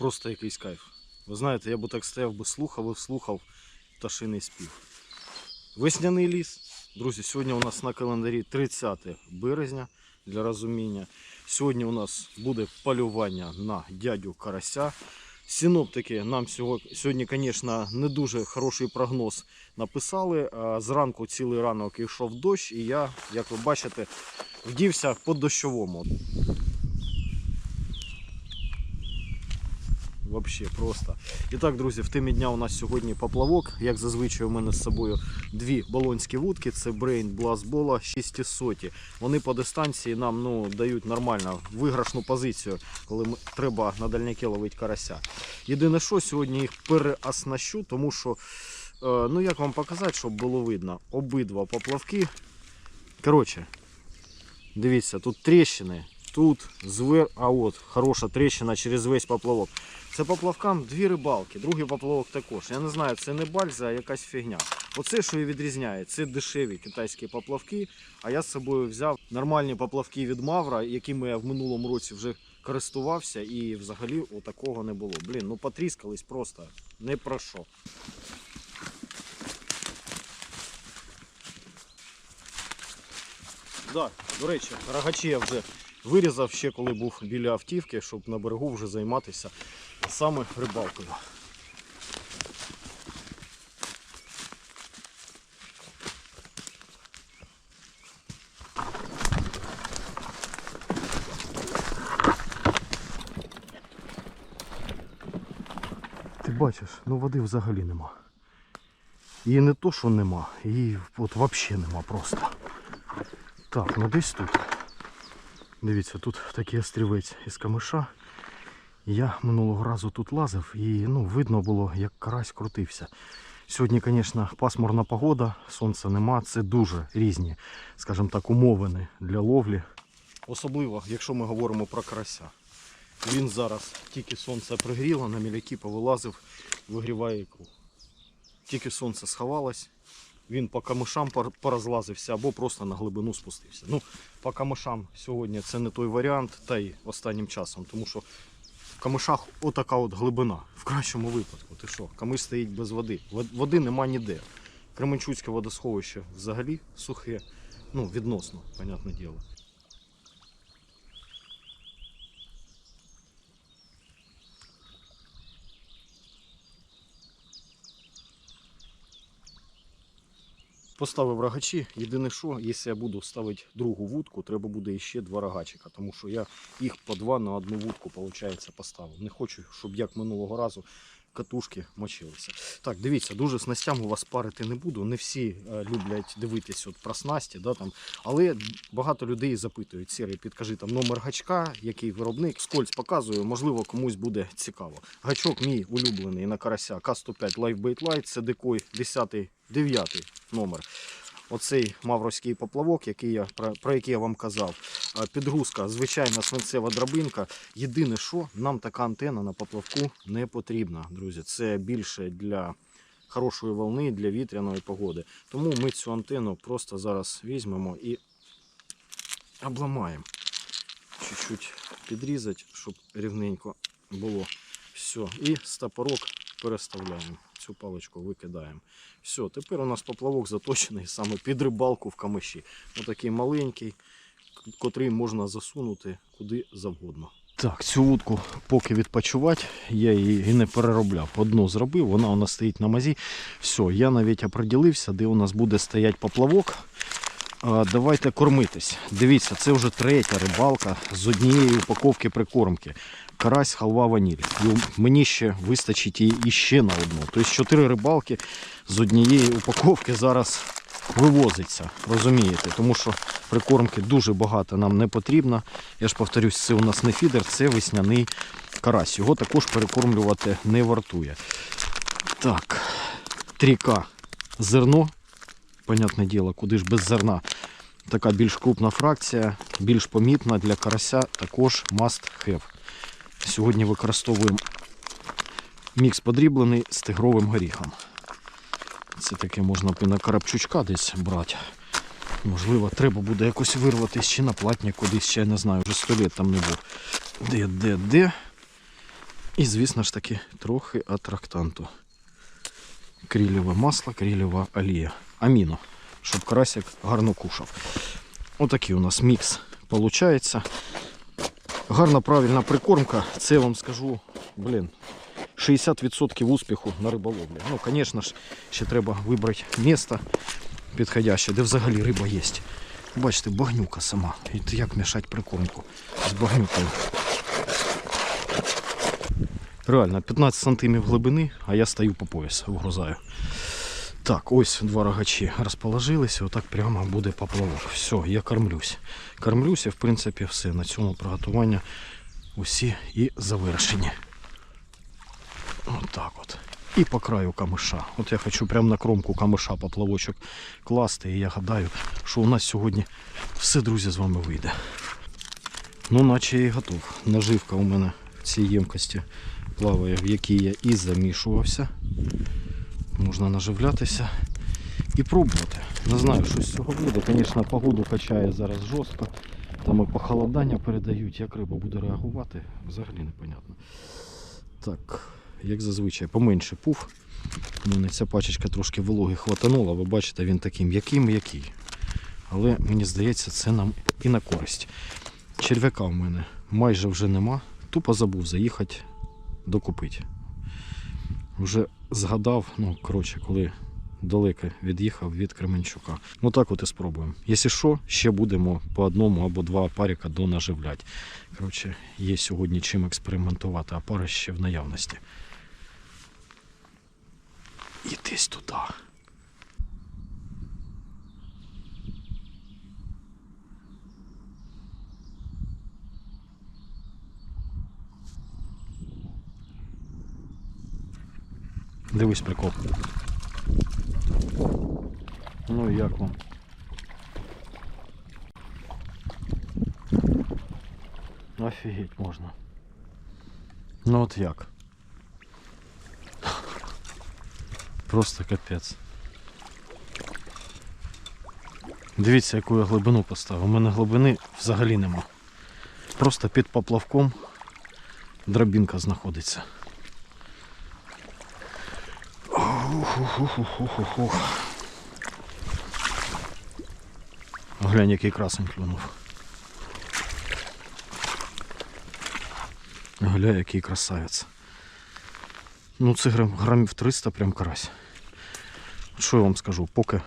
просто якийсь кайф. Ви знаєте, я б так стояв би слухав і слухав пташиний спів. Весняний ліс. Друзі, сьогодні у нас на календарі 30 березня для розуміння. Сьогодні у нас буде полювання на дядю Карася. Синоптики нам сьогодні, звісно, не дуже хороший прогноз написали. Зранку цілий ранок йшов дощ, і я, як ви бачите, вдівся по дощовому. Вообще просто. І так, друзі, в темі дня у нас сьогодні поплавок. Як зазвичай, у мене з собою дві болонські вудки. Це Brain Blast Bola 600. Вони по дистанції нам ну, дають нормально виграшну позицію, коли треба на дальняки ловити карася. Єдине, що сьогодні їх переоснащу, тому що, е, ну як вам показати, щоб було видно, обидва поплавки. Коротше, дивіться, тут тріщини. Тут звер, а от хороша тріщина через весь поплавок. Це поплавкам дві рибалки, другий поплавок також. Я не знаю, це не бальза, а якась фігня. Оце, що і відрізняє, це дешеві китайські поплавки. А я з собою взяв нормальні поплавки від Мавра, якими я в минулому році вже користувався, і взагалі отакого не було. Блін, ну потріскались просто не про що. Да, до речі, рогачі я вже вирізав ще коли був біля автівки, щоб на берегу вже займатися саме рибалкою. Ти бачиш, ну води взагалі нема. І не то, що нема, її от взагалі нема просто. Так, ну десь тут. Дивіться, тут такий острівець із камиша. Я минулого разу тут лазив і ну, видно було, як карась крутився. Сьогодні, звісно, пасмурна погода, сонця нема. Це дуже різні, скажімо так, умовини для ловлі. Особливо, якщо ми говоримо про карася. Він зараз тільки сонце пригріло, на міляки повилазив, вигріває ікру. Тільки сонце сховалось, він по камишам порозлазився або просто на глибину спустився. Ну, по камишам сьогодні це не той варіант, та й останнім часом, тому що в камишах отака от глибина. В кращому випадку. Ти що, камиш стоїть без води. Води нема ніде. Кременчуцьке водосховище взагалі сухе. Ну, відносно, понятне діло. Поставив рогачі. Єдине що, якщо я буду ставити другу вудку, треба буде ще два рогачика, тому що я їх по два на одну вудку, виходить, поставив. Не хочу, щоб як минулого разу катушки мочилися. Так, дивіться, дуже снастям у вас парити не буду. Не всі е, люблять дивитись от про снасті, да, там. але багато людей запитують, Сірий, підкажи там номер гачка, який виробник. скольз показую, можливо, комусь буде цікаво. Гачок мій улюблений на карася К105 Lifebait Light, це декой 10 9 номер. Оцей мавровський поплавок, який я, про, який я вам казав. Підгрузка, звичайна свинцева драбинка. Єдине, що нам така антена на поплавку не потрібна, друзі. Це більше для хорошої волни, для вітряної погоди. Тому ми цю антенну просто зараз візьмемо і обламаємо. Чуть-чуть підрізати, щоб рівненько було. Все. І стопорок переставляємо. Цю паличку викидаємо. Все, тепер у нас поплавок заточений саме під рибалку в камиші. Отакий маленький, котрий можна засунути куди завгодно. Так, цю вудку поки відпочивати, я її і не переробляв. Одну зробив, вона у нас стоїть на мазі. Все, я навіть оприділився, де у нас буде стояти поплавок. Давайте кормитись. Дивіться, це вже третя рибалка з однієї упаковки прикормки. Карась, халва, ваніль. І мені ще вистачить і, і ще на одну. Тобто чотири рибалки з однієї упаковки зараз вивозиться. Розумієте? Тому що прикормки дуже багато нам не потрібно. Я ж повторюсь, це у нас не фідер, це весняний карась. Його також перекормлювати не вартує. Так, 3К зерно. Понятне діло, куди ж без зерна. Така більш крупна фракція, більш помітна для карася, також must have. Сьогодні використовуємо мікс подріблений з тигровим горіхом. Це таке можна на карапчучка десь брати. Можливо, треба буде якось вирватися чи на платня кудись, ще я не знаю, вже сто літ там не був. Де, де, де. І, звісно ж таки, трохи атрактанту. Крілєве масло, крілєва олія. Аміно, щоб карасик гарно кушав. Отакий у нас мікс виходить. Гарна правильна прикормка. Це вам скажу, блін, 60% успіху на риболовлі. Ну, звісно ж, ще треба вибрати місце підходяще, де взагалі риба є. Бачите, багнюка сама. І як мішати прикормку з багнюкою. Реально, 15 сантимів глибини, а я стою по пояс, вгрузаю. Так, ось два рогачі розположилися, отак прямо буде поплавок. Все, я кормлюсь. Кормлюся, в принципі, все. На цьому приготування усі і завершені. Отак от. І по краю камиша. От я хочу прямо на кромку камиша поплавочок класти. І я гадаю, що у нас сьогодні все, друзі, з вами вийде. Ну, наче я і готов. Наживка у мене в цій ємкості плаває, в якій я і замішувався. Можна наживлятися і пробувати. Не знаю, що з цього буде. Звісно, погоду качає зараз жорстко. Там і похолодання передають, як риба буде реагувати, взагалі непонятно. Так, як зазвичай, поменше пуф. У мене ця пачечка трошки вологи хватанула, ви бачите, він такий м'який м'який. Але мені здається, це нам і на користь. Черв'яка в мене майже вже нема. Тупо забув заїхати докупити. Вже згадав, ну, коротше, коли далеко від'їхав від Кременчука. Ну так от і спробуємо. Якщо що, ще будемо по одному або два паріка донаживляти. Коротше, є сьогодні чим експериментувати, а пара ще в наявності. І десь туди. Дивись прикол. Ну як вам? Офігеть можна. Ну от як? Просто капець. Дивіться, яку я глибину поставив. У мене глибини взагалі нема. Просто під поплавком драбінка знаходиться. Ух-ух-ух-ух-ух-ух. Глянь, який красень клюнув. Гля, який красавець. Ну це грамів 300 прям карась. Що я вам скажу, поки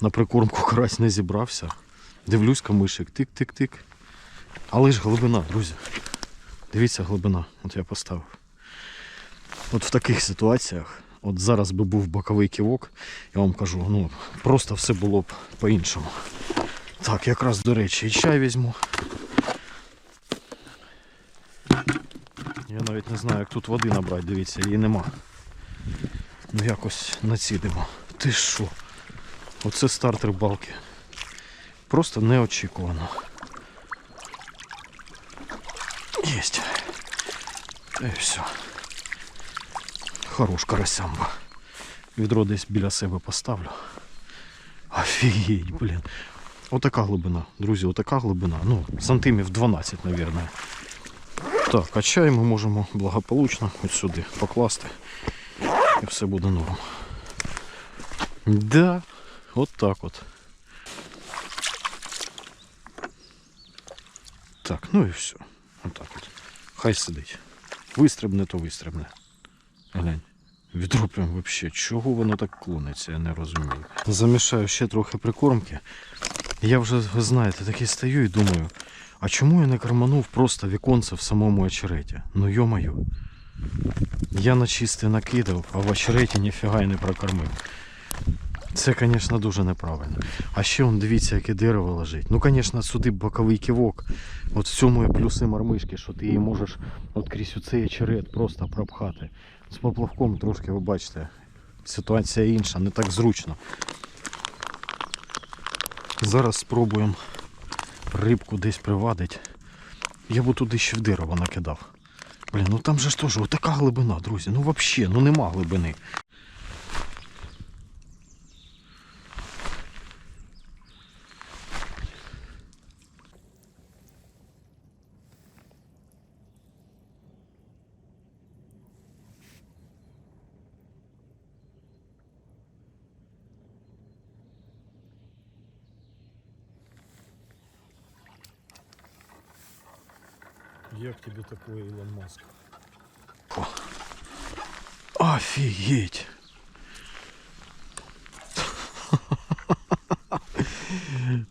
на прикормку карась не зібрався, дивлюсь камишик, тик-тик-тик. Але ж глибина, друзі. Дивіться глибина, от я поставив. От в таких ситуаціях, от зараз би був боковий ківок, я вам кажу, ну просто все було б по-іншому. Так, якраз до речі, і чай візьму. Я навіть не знаю, як тут води набрати, дивіться, її нема. Ну якось націдимо. Ти що? Оце старт рибалки. Просто неочікувано. Єсть. Й все. Хорош карасямба. Відро десь біля себе поставлю. Офігеть, блін. Отака глибина, друзі, отака глибина. Ну, сантимів 12, мабуть. Так, а чай ми можемо благополучно от сюди покласти. І все буде норм. Да, от так от. Так, ну і все. Отак от. Хай сидить. Вистрибне, то вистрибне. Глянь. Відро прям вообще, чого воно так клониться, я не розумію. Замішаю ще трохи прикормки. Я вже, ви знаєте, такий стою і думаю, а чому я не корманув просто віконце в самому очереті? Ну йо-моє. Я на чисте накидав, а в очереті ніфіга й не прокормив. Це, звісно, дуже неправильно. А ще он, дивіться, яке дерево лежить. Ну, звісно, сюди боковий кивок. От в цьому і плюси мармишки, що ти її можеш от крізь цей очерет просто пропхати. З поплавком трошки, ви бачите, ситуація інша, не так зручно. Зараз спробуємо рибку десь привадити. Я б туди ще в дерево накидав. Блін, ну там же ж теж отака глибина, друзі. Ну взагалі, ну нема глибини. Як тобі такое, Ілон Маск? Офігеть!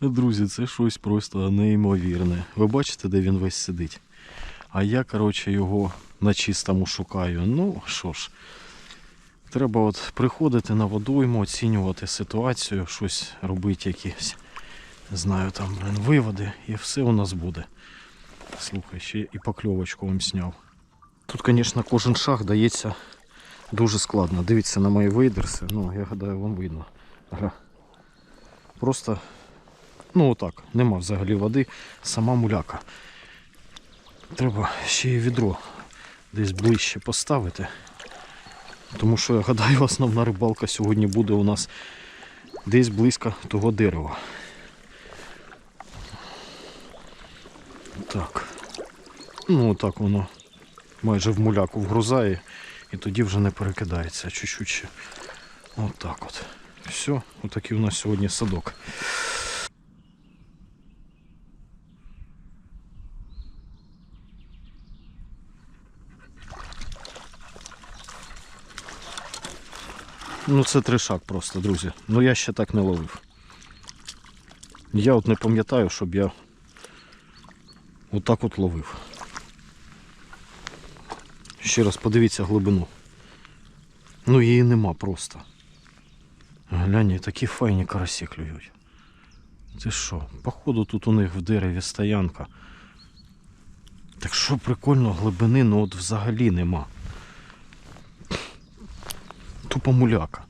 Друзі, це щось просто неймовірне. Ви бачите, де він весь сидить? А я, коротше, його на чистому шукаю. Ну, що ж, треба от приходити на водойму, оцінювати ситуацію, щось робити якісь, знаю, там, блин, виводи, і все у нас буде. Слухай, ще і покльовочку вам сняв. Тут, звісно, кожен шаг дається дуже складно. Дивіться на мої вейдерси, ну, я гадаю, вам видно. Ага. Просто, ну отак, нема взагалі води, сама муляка. Треба ще й відро десь ближче поставити. Тому що я гадаю, основна рибалка сьогодні буде у нас десь близько того дерева. Так. Ну так воно майже в муляку вгрузає і тоді вже не перекидається. Чуть-чуть ще. Отак от. Все, отакий у нас сьогодні садок. Ну це тришак просто, друзі. Ну я ще так не ловив. Я от не пам'ятаю, щоб я отак от ловив. Ще раз подивіться глибину. Ну її нема просто. Глянь, такі файні карасі клюють. Ти що, походу тут у них в дереві стоянка. Так що прикольно, глибини ну от взагалі нема. Тупо муляка.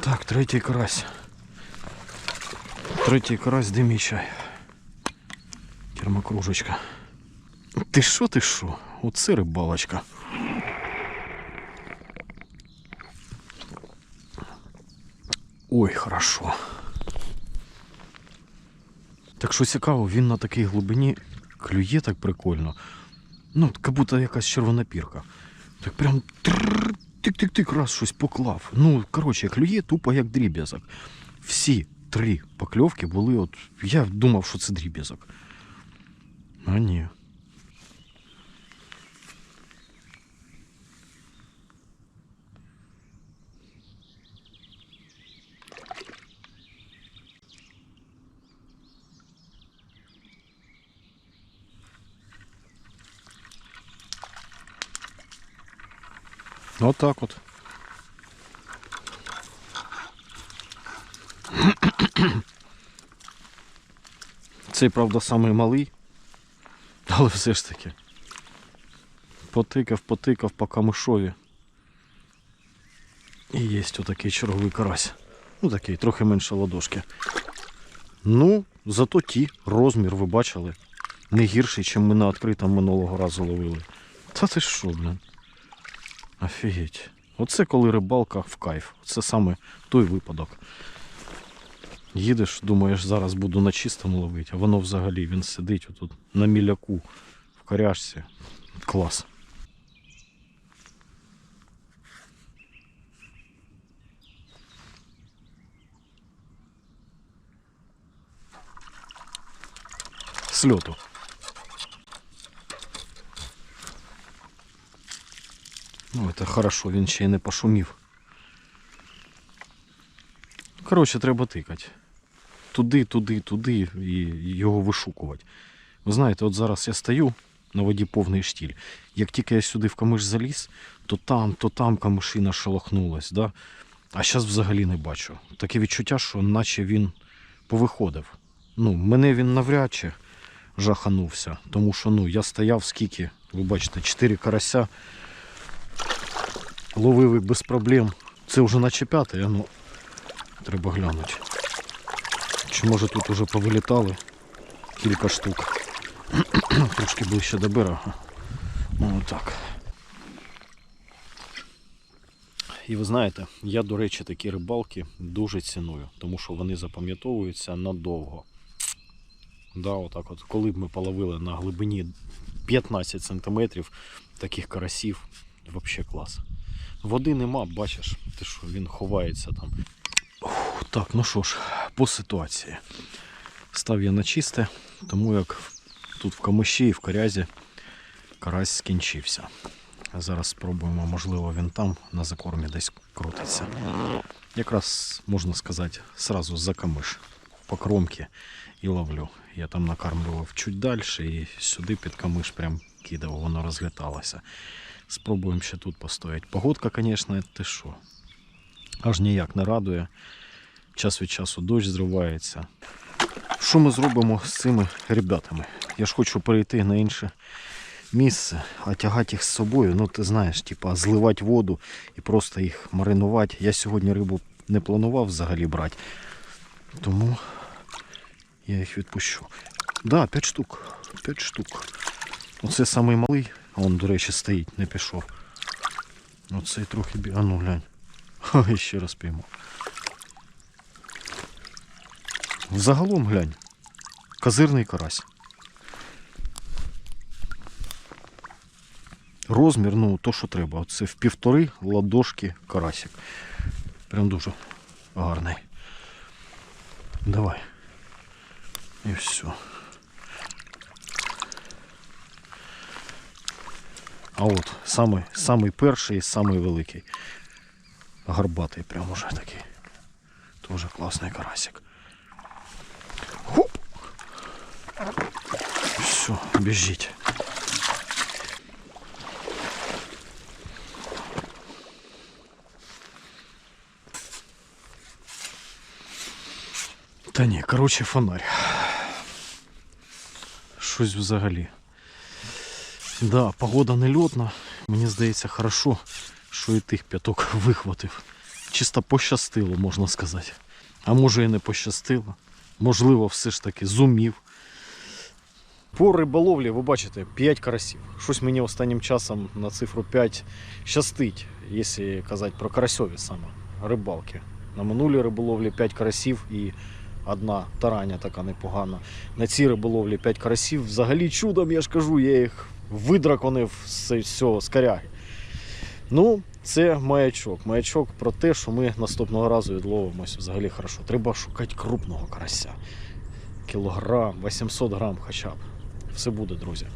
Так, третій карась. Третій карась, де мій. Термокружечка. Ти що, ти що? Оце рибалочка. Ой, хорошо. Так що цікаво, він на такій глибині клює так прикольно. Ну, як будто якась червона пірка. Так прям тик-тик-тик, раз щось поклав. Ну, коротше, клює тупо як дріб'язок. Всі три покльовки були от. Я думав, що це дріб'язок. А ні. Вот так Цей, правда, самий малий, але все ж таки. Потикав, потикав по камишові. І є отакий черговий карась. Ну такий, трохи менше ладошки. Ну, зато ті розмір ви бачили. Не гірший, ніж ми на відкритому минулого разу ловили. Та ти що, блін? Офігеть. Оце коли рибалка в кайф. Це саме той випадок. Їдеш, думаєш, зараз буду на чистому ловити, а воно взагалі він сидить отут на міляку в коряшці. Клас. Сльоту. Ну, це хорошо, він ще й не пошумів. Коротше, треба тикати. Туди, туди, туди і його вишукувати. Ви знаєте, от зараз я стою на воді повний штіль. Як тільки я сюди в камиш заліз, то там, то там камишина шелохнулась. Да? А зараз взагалі не бачу. Таке відчуття, що наче він повиходив. Ну, мене він навряд чи жаханувся. Тому що ну, я стояв скільки, ви бачите, 4 карася ловив без проблем. Це вже наче п'ятий, а ну треба глянути. Чи може тут уже повилітали кілька штук. Трошки ближче до берега. Ну так. І ви знаєте, я, до речі, такі рибалки дуже ціную, тому що вони запам'ятовуються надовго. Да, отак от, коли б ми половили на глибині 15 см таких карасів, взагалі клас. Води нема, бачиш, ти що він ховається там. Так, ну що ж, по ситуації. Став я на чисте, тому як тут в камиші і в корязі карась скінчився. Зараз спробуємо, можливо, він там на закормі десь крутиться. Якраз можна сказати, сразу за камиш по кромці і ловлю. Я там накармлював чуть далі і сюди під камиш прям кидав, воно розліталося. Спробуємо ще тут постояти. Погодка, звісно, ти що? Аж ніяк не радує. Час від часу дощ зривається. Що ми зробимо з цими ребятами? Я ж хочу перейти на інше місце, а тягати їх з собою, ну ти знаєш, типа зливати воду і просто їх маринувати. Я сьогодні рибу не планував взагалі брати. Тому я їх відпущу. Да, 5 штук. 5 штук. Оце самий малий, а он, до речі, стоїть, не пішов. Оцей трохи бі... А ну глянь. Ха, ще раз піймав. Загалом глянь. Козирний карась. Розмір, ну, то, що треба. Оце в півтори ладошки карасик. Прям дуже гарний. Давай. І все. А от самий, самий перший самий великий. Горбатий прям уже такий. Тоже класний карасик. Все, біжіть. Та ні, коротше, фонарь. Щось взагалі. Да, погода нельотна. Мені здається, хорошо, що і тих п'яток вихватив. Чисто пощастило, можна сказати. А може і не пощастило. Можливо, все ж таки зумів. По риболовлі, ви бачите, 5 карасів. Щось мені останнім часом на цифру 5 щастить, якщо казати про карасьові саме рибалки. На минулій риболовлі 5 карасів і одна тараня така непогана. На цій риболовлі 5 карасів. Взагалі чудом, я ж кажу, я їх видраконив з всього з коряги. Ну, це маячок. Маячок про те, що ми наступного разу відловимося взагалі хорошо. Треба шукати крупного карася. Кілограм, 800 грам хоча б. Все буде, друзі.